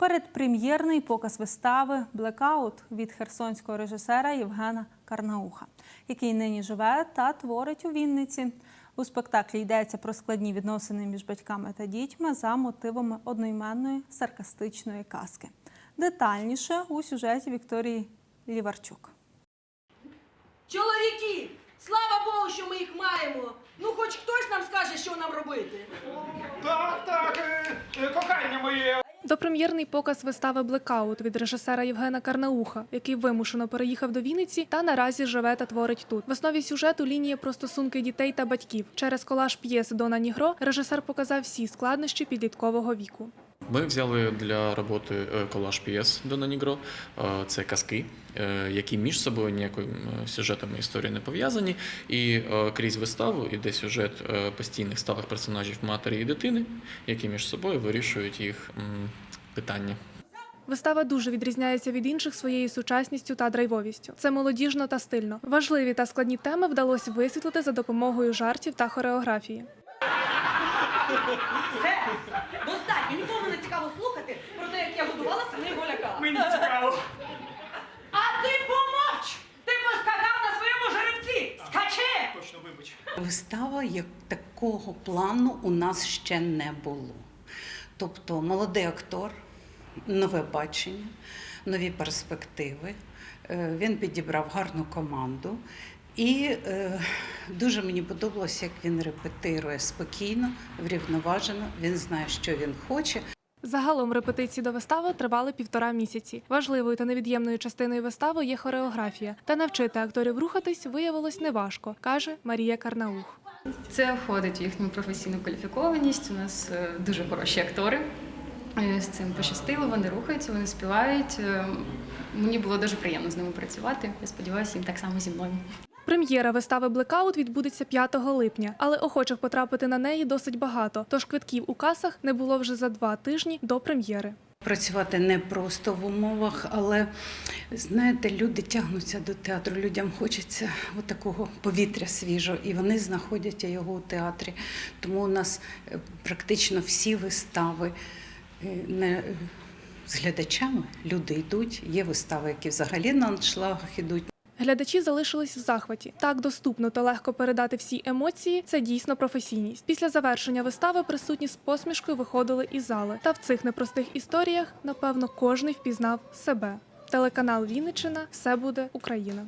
Передпрем'єрний показ вистави Блекаут від херсонського режисера Євгена Карнауха, який нині живе та творить у Вінниці. У спектаклі йдеться про складні відносини між батьками та дітьми за мотивами одноіменної саркастичної казки. Детальніше у сюжеті Вікторії Ліварчук. Чоловіки, слава Богу, що ми їх маємо. Ну, хоч хтось нам скаже, що нам робити. Так, так, е, е, кохання моє. Допрем'єрний показ вистави Блекаут від режисера Євгена Карнауха, який вимушено переїхав до Вінниці та наразі живе та творить тут. В основі сюжету лінія про стосунки дітей та батьків. Через колаж п'єс Дона Нігро режисер показав всі складнощі підліткового віку. Ми взяли для роботи е, колаж п'єс Дона Нігро. Е, Це казки, е, які між собою ніяким е, сюжетами історії не пов'язані. І крізь виставу іде сюжет постійних сталих персонажів матері і дитини, які між собою вирішують їх питання. Вистава дуже відрізняється від інших своєю сучасністю та драйвовістю. Це молодіжно та стильно. Важливі та складні теми вдалося висвітлити за допомогою жартів та хореографії. Все, достатньо, нікому не цікаво слухати про те, як я годувала свиней голяка. Мені цікаво. А ти помовч! Ти поскакав на своєму жеребці! Скачи! Точно вибач. Вистава як такого плану у нас ще не було. Тобто молодий актор, нове бачення, нові перспективи. Е, Він підібрав гарну команду. І е, дуже мені подобалося, як він репетирує спокійно, врівноважено. Він знає, що він хоче. Загалом репетиції до вистави тривали півтора місяці. Важливою та невід'ємною частиною вистави є хореографія. Та навчити акторів рухатись виявилось неважко, каже Марія Карнаух. Це входить в їхню професійну кваліфікованість. У нас е, дуже хороші актори. Е, З цим пощастило, вони рухаються, вони співають. Е, Мені було дуже приємно з ними працювати. Я сподіваюся, їм так само зі мною. Прем'єра вистави Блекаут відбудеться 5 липня, але охочих потрапити на неї досить багато. Тож квитків у касах не було вже за два тижні до прем'єри. Працювати не просто в умовах, але знаєте, люди тягнуться до театру. Людям хочеться такого повітря свіжого, і вони знаходять його у театрі. Тому у нас е, практично всі вистави е, не е, з глядачами. Люди йдуть. Є вистави, які взагалі на аншлагах ідуть. Глядачі залишились в захваті. Так доступно та легко передати всі емоції. Це дійсно професійність. Після завершення вистави присутні з посмішкою виходили із зали. Та в цих непростих історіях, напевно, кожний впізнав себе. Телеканал Вінниччина все буде Україна.